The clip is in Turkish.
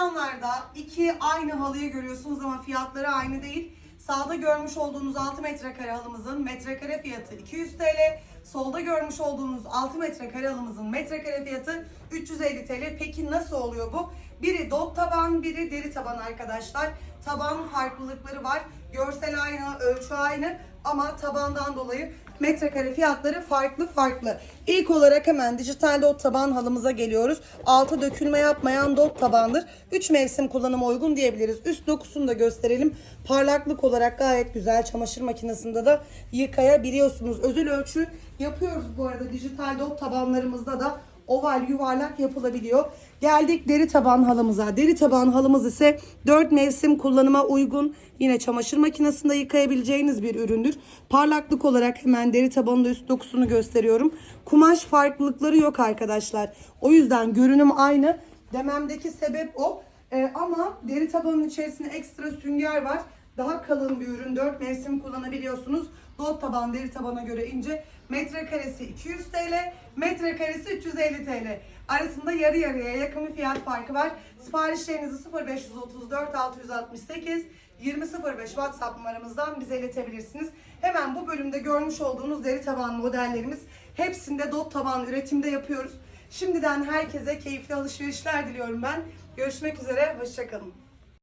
Ekranlarda iki aynı halıyı görüyorsunuz ama fiyatları aynı değil. Sağda görmüş olduğunuz 6 metrekare halımızın metrekare fiyatı 200 TL. Solda görmüş olduğunuz 6 metrekare halımızın metrekare fiyatı 350 TL. Peki nasıl oluyor bu? Biri dot taban, biri deri taban arkadaşlar. Taban farklılıkları var. Görsel aynı, ölçü aynı ama tabandan dolayı metrekare fiyatları farklı farklı. İlk olarak hemen dijital dot taban halımıza geliyoruz. Altı dökülme yapmayan dot tabandır. 3 mevsim kullanıma uygun diyebiliriz. Üst dokusunu da gösterelim. Parlaklık olarak gayet güzel. Çamaşır makinesinde de yıkayabiliyorsunuz. Özel ölçü yapıyoruz bu arada dijital dot tabanlarımızda da oval yuvarlak yapılabiliyor. Geldik deri taban halımıza. Deri taban halımız ise 4 mevsim kullanıma uygun. Yine çamaşır makinesinde yıkayabileceğiniz bir üründür. Parlaklık olarak hemen deri tabanın da üst dokusunu gösteriyorum. Kumaş farklılıkları yok arkadaşlar. O yüzden görünüm aynı. Dememdeki sebep o. Ee, ama deri tabanın içerisinde ekstra sünger var. Daha kalın bir ürün. 4 mevsim kullanabiliyorsunuz. Dot taban deri tabana göre ince. Metrekaresi 200 TL, metrekaresi 350 TL. Arasında yarı yarıya yakın bir fiyat farkı var. Siparişlerinizi 0534 668 2005 WhatsApp numaramızdan bize iletebilirsiniz. Hemen bu bölümde görmüş olduğunuz deri taban modellerimiz hepsinde dot taban üretimde yapıyoruz. Şimdiden herkese keyifli alışverişler diliyorum ben. Görüşmek üzere, hoşçakalın.